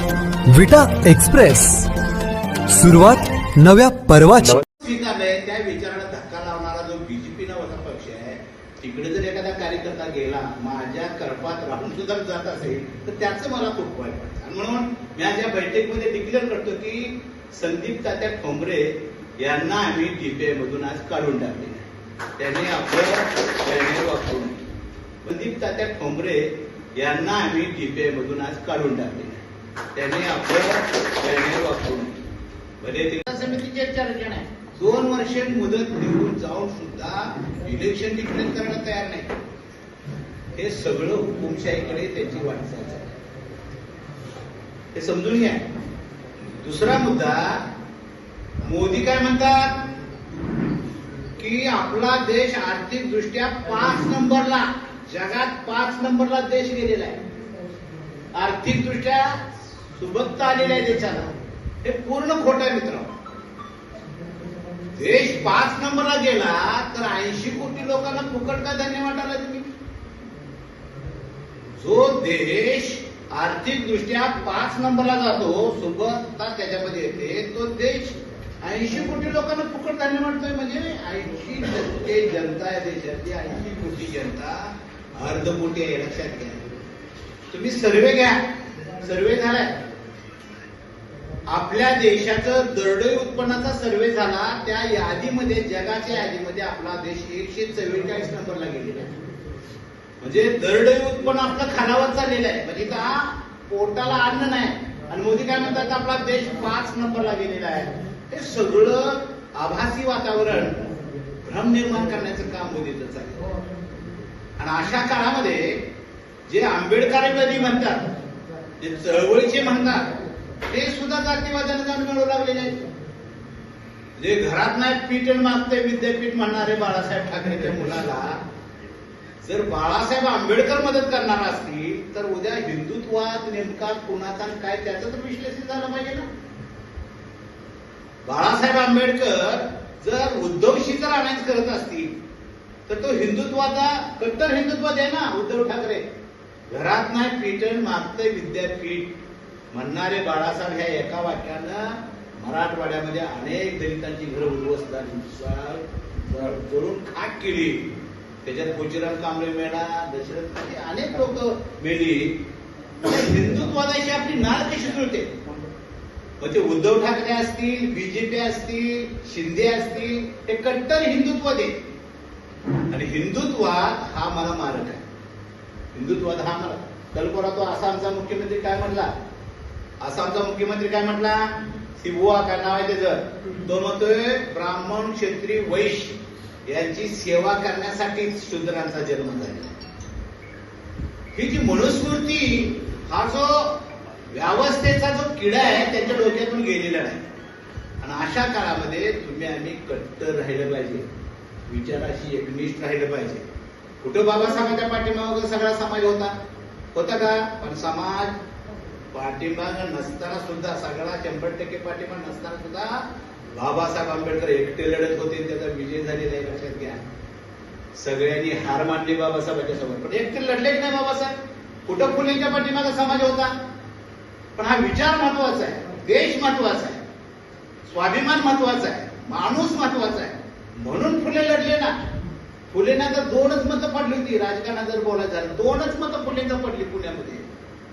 विटा एक्सप्रेस. सुरुवात नव्या पर्वाची. त्या विचाराला धक्का लावणारा जो बीजेपी नावाचा पक्ष आहे तिकडे जर एखादा कार्यकर्ता गेला माझ्या करपात राहून सुद्धा जात असेल तर त्याचं मला खूप वाईट वाटतं आणि म्हणून मी आज या बैठकीमध्ये डिक्लेअर करतो की संदीप तात्या ठोंबरे यांना आम्ही डीपीआय मधून आज काढून टाकले त्याने आपलं वापरून संदीप तात्या ठोंबरे यांना आम्ही डीपीआय मधून आज काढून टाकले त्याने आपलं कॅरियर वापरून. म्हणजे ते समितीचे चर्चा आहे. दोन वर्ष मुदत निघून जाऊन सुद्धा इलेक्शन डिक्लेअर करायला तयार नाही. हे सगळं हुकुमशाहीकडे त्याची वाटचाल हे समजून घ्या. दुसरा मुद्दा मोदी काय म्हणतात? की आपला देश आर्थिक दृष्ट्या पाच नंबरला जगात पाच नंबरला देश गेलेला आहे. आर्थिक दृष्ट्या सुबत्ता आलेल्या आहे देशाला हे पूर्ण खोट आहे मित्र देश पाच नंबरला गेला तर ऐंशी कोटी लोकांना फुकट का धान्य वाटायला तुम्ही जो देश आर्थिक दृष्ट्या पाच नंबरला जातो सुबत्ता त्याच्यामध्ये येते तो देश ऐंशी कोटी लोकांना फुकट धान्य वाटतोय म्हणजे ऐंशी टक्के जनता आहे देशातली ऐंशी कोटी जनता अर्ध मोठी आहे लक्षात घ्या. तुम्ही सर्वे घ्या. सर्वे झालाय. आपल्या देशाचं दरडोई उत्पन्नाचा सर्वे झाला त्या यादीमध्ये जगाच्या यादीमध्ये आपला देश एकशे चव्वेचाळीस नंबरला गेलेला आहे. म्हणजे दरडोई उत्पन्न आपलं खालावर चाललेलं आहे. म्हणजे का पोटाला अन्न नाही. आणि मोदी काय म्हणतात आपला देश पाच नंबरला गेलेला आहे. हे सगळं आभासी वातावरण भ्रम निर्माण करण्याचं काम मोदीचं चाललं आणि अशा काळामध्ये जे आंबेडकरवादी म्हणतात जे चळवळीचे म्हणतात ते सुद्धा जातीवादाने जाऊन मिळवू लागलेले आहेत जे घरात नाही पीठ मागते विद्यापीठ म्हणणारे बाळासाहेब ठाकरेच्या मुलाला जर बाळासाहेब आंबेडकर मदत करणार असतील तर उद्या हिंदुत्वात नेमका कुणाचा काय त्याचं तर विश्लेषण झालं पाहिजे ना. बाळासाहेब आंबेडकर जर उद्धवशी जर अनायच करत असतील तर तो हिंदुत्वाचा कट्टर हिंदुत्व आहे ना उद्धव ठाकरे. घरात नाही पीठन मागते विद्यापीठ. म्हणणारे बाळासाहेब ह्या एका वाक्यानं मराठवाड्यामध्ये अनेक दलितांची घरं उद्ध्वस्त झाली. जळून खाक केली त्याच्यात कोचिराम कांबळे मेळा दशरथ अनेक लोक मेली. हिंदुत्वादाची आपली नाळ कशी जुळते मग ते उद्धव ठाकरे असतील बीजेपी असतील शिंदे असतील हे कट्टर हिंदुत्वाद आणि हिंदुत्वाद हा मला मारक आहे. हिंदुत्वाद हा मला कल्पना तो आसामचा मुख्यमंत्री काय म्हणला? आसामचा मुख्यमंत्री काय म्हटला? सिबुआ काय नाव आहे त्याचं? तो म्हणतोय ब्राह्मण क्षेत्री वैश्य यांची सेवा करण्यासाठी शूद्रांचा जन्म झाला ही जी मनुस्मृती हा जो व्यवस्थेचा जो किडा आहे त्यांच्या डोक्यातून गेलेला नाही. आणि अशा काळामध्ये तुम्ही आम्ही कट्टर राहिलं पाहिजे. विचाराशी एकनिष्ठ राहिलं पाहिजे. कुठं बाबासाहेबांच्या पाठीमागं सगळा समाज होता? होता का? पण समाज पाठिंबा नसताना सुद्धा सगळा शंभर टक्के पाठिंबा नसताना सुद्धा बाबासाहेब आंबेडकर एकटे लढत होते त्याचा विजय झालेला आहे लक्षात घ्या. सगळ्यांनी हार मानली बाबासाहेबांच्या समोर. पण एकटे लढलेच नाही बाबासाहेब. कुठं फुलेंच्या पाठीमागा समाज होता? पण हा विचार महत्त्वाचा आहे. देश महत्त्वाचा आहे. स्वाभिमान महत्त्वाचा आहे. माणूस महत्त्वाचा आहे. म्हणून फुले लढले ना. फुलेना तर दोनच मतं पडली होती. राजकारणात जर बोलायचं झालं दोनच मतं फुलेंना पडली पुण्यामध्ये.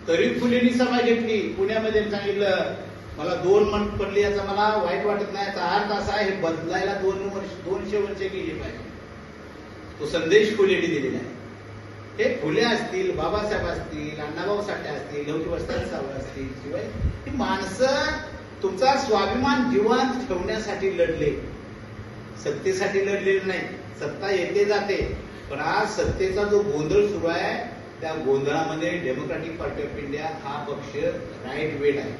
तरी फुलेंनी सभा घेतली. पुण्यामध्ये सांगितलं मला दोन मंथ पडली याचा मला वाईट वाटत नाही. याचा अर्थ असा आहे बदलायला दोन वर्ष दोनशे वर्ष गेली पाहिजे. तो संदेश फुलेंनी दिलेला आहे. हे फुले असतील बाबासाहेब असतील अण्णाभाऊ साठे असतील लवकी वस्ताद सावळ असतील शिवाय ही माणसं तुमचा स्वाभिमान जीवन ठेवण्यासाठी लढले. सत्तेसाठी लढलेले नाही. सत्ता येते जाते. पण आज सत्तेचा जो गोंधळ सुरू आहे त्या गोंधळामध्ये डेमोक्रॅटिक पार्टी ऑफ इंडिया हा पक्ष राईट वेट आहे.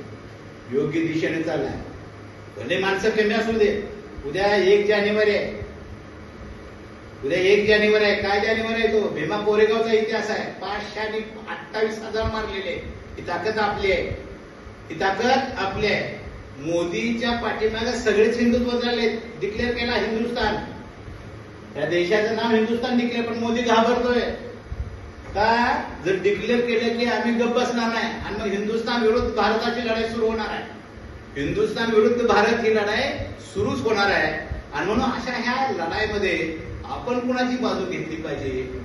योग्य दिशेने चाललाय. भले माणसं कमी असू दे. उद्या एक जानेवारी आहे. उद्या एक जानेवारी आहे. काय जानेवारी आहे तो? भीमा कोरेगावचा इतिहास आहे. पाचशे आणि अठ्ठावीस हजार मारलेले ही ताकद आपली आहे. ही ताकद आपली आहे. मोदीच्या पाठीमागे सगळेच हिंदुत्व झाले. डिक्लेअर केला हिंदुस्थान. या देशाचं नाव हिंदुस्थान डिक्लेअर पण मोदी घाबरतोय. का? जर डिक्लेअर केलं की आम्ही गप्प बसणार नाही आणि मग हिंदुस्थान विरुद्ध भारताची लढाई सुरू होणार आहे. हिंदुस्थान विरुद्ध भारत ही लढाई सुरूच होणार आहे. आणि म्हणून अशा ह्या लढाईमध्ये आपण कुणाची बाजू घेतली पाहिजे?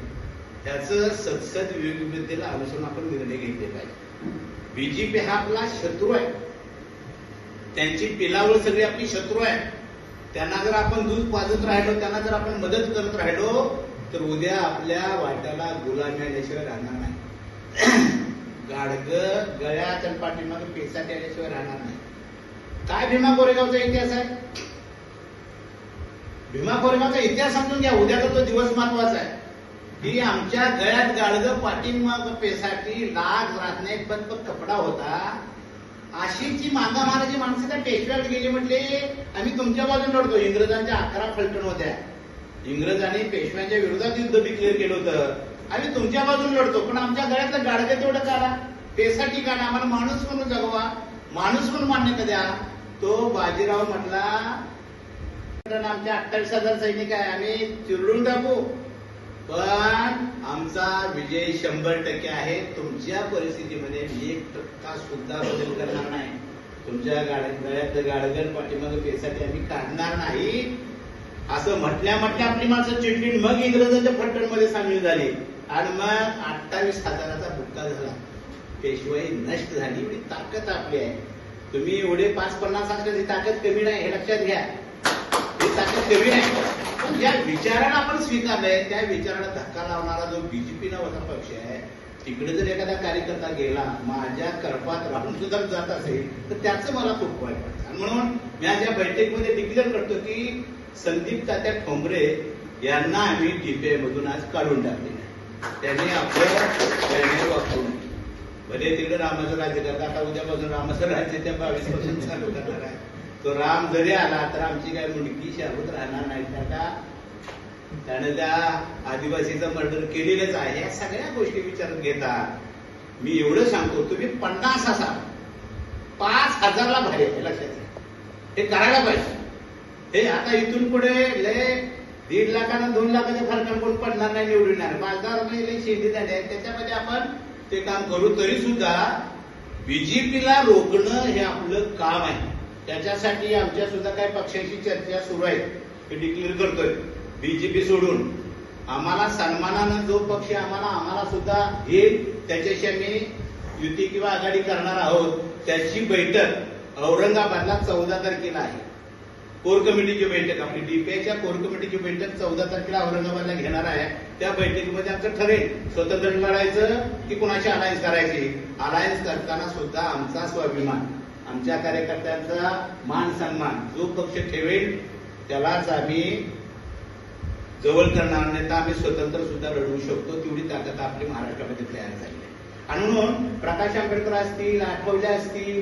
त्याचं सदसद विविधतेला अनुसरून आपण निर्णय घेतले पाहिजे. बीजेपी हा आपला शत्रू आहे. त्यांची पिलावळ सगळी आपली शत्रू आहे. त्यांना जर आपण दूध पाजत राहिलो त्यांना जर आपण मदत करत राहिलो तर उद्या आपल्या वाट्याला गुलामी आल्याशिवाय राहणार नाही. गाडग गळ्यात आणि पाठीमागे पेसा आल्याशिवाय राहणार नाही. काय भीमा कोरेगावचा इतिहास आहे? भीमा कोरेगावचा इतिहास समजून घ्या. उद्याचा तो दिवस महत्त्वाचा आहे. की आमच्या गळ्यात गाडग पाठीमाग पेसाठी लाग नाही पण कपडा होता. अशी जी मागा माराची माणसं त्या पेशव्यात गेली म्हटले आम्ही तुमच्या बाजून लढतो इंग्रजांच्या अकरा फलटण होत्या. इंग्रजांनी पेशव्यांच्या विरोधात युद्ध डिक्लेअर केलं होतं. आम्ही तुमच्या बाजून लढतो पण आमच्या गळ्यातलं गाडगं तेवढं काढा. पेसाठी काढा. आम्हाला माणूस म्हणून जगवा. माणूस म्हणून मान्यता द्या तो बाजीराव म्हटला आमच्या अठ्ठावीस हजार सैनिक आहे. आम्ही चिरडून टाकू. पण आमचा विजय शंभर टक्के आहे. तुमच्या परिस्थितीमध्ये एक टक्का सुद्धा बदल करणार नाही. तुमच्या गाड्यात गळ्यात गाडगण पाठीमागे पेसाठी आम्ही काढणार नाही. असं म्हटल्या म्हटल्या आपली माणसं चिडली मग इंग्रजांच्या फलटणमध्ये सामील झाली. आणि मग अठ्ठावीस हजाराचा भुक्का झाला. पेशवाई नष्ट झाली. एवढी ताकद आपली आहे. तुम्ही एवढे पाच पन्नास असल्याची ताकद कमी नाही हे लक्षात घ्या. ही ताकद कमी नाही. पण ज्या विचाराला आपण स्वीकारलंय त्या विचाराला धक्का लावणारा जो बीजेपी नावाचा पक्ष आहे तिकडे जर एखादा कार्यकर्ता गेला माझ्या करपात राहून सुद्धा जात असेल तर त्याचं मला खूप वाईट वाटतं. आणि म्हणून मी आज या बैठकीमध्ये डिक्लेअर करतो की संदीप तात्या ठोंबरे यांना आम्ही डीपीआय मधून आज काढून टाकले त्यांनी आपलं वापरून भले तिकडे रामाचं राज्य करतात आता उद्यापासून रामाचं राज्य त्या बावीसपासून चालू करणार आहे. तो राम जरी आला तर आमची काय मुलगी शाबूत राहणार नाही. त्या का त्यानं त्या आदिवासीचं मर्डर केलेलंच आहे या सगळ्या गोष्टी विचारात घेता मी एवढं सांगतो तुम्ही पन्नास असा पाच हजारला भारी आहे, लक्षात घ्या. हे करायला पाहिजे. हे आता इथून पुढे लय दीड लाखानं दोन लाखाच्या फरकानं कोण पडणार नाही निवडणार येणार. पाच दहा रुपये लय शेती झाली आहे त्याच्यामध्ये आपण ते काम करू तरी सुद्धा बीजेपीला रोखणं हे आपलं काम आहे. त्याच्यासाठी आमच्या सुद्धा काही पक्षांशी चर्चा सुरू आहे. हे डिक्लेअर करतोय बीजेपी सोडून. आम्हाला सन्मानानं जो पक्ष आम्हाला आम्हाला सुद्धा हे त्याच्याशी आम्ही युती किंवा आघाडी करणार आहोत त्याची बैठक औरंगाबादला चौदा तारखेला आहे. कोर कमिटीची बैठक आपली डीपीआयच्या कोर कमिटीची बैठक चौदा तारखेला औरंगाबादला घेणार आहे त्या बैठकीमध्ये आमचं ठरेल. स्वतंत्र लढायचं की कुणाशी अलायन्स करायची? अलायन्स करताना सुद्धा आमचा स्वाभिमान आमच्या कार्यकर्त्यांचा मान सन्मान जो पक्ष ठेवेल त्यालाच आम्ही जवळ करणार नाही तर आम्ही स्वतंत्र सुद्धा लढवू शकतो तेवढी ताकद आपली महाराष्ट्रामध्ये तयार झाली आहे. आणि म्हणून प्रकाश आंबेडकर असतील आठवले असतील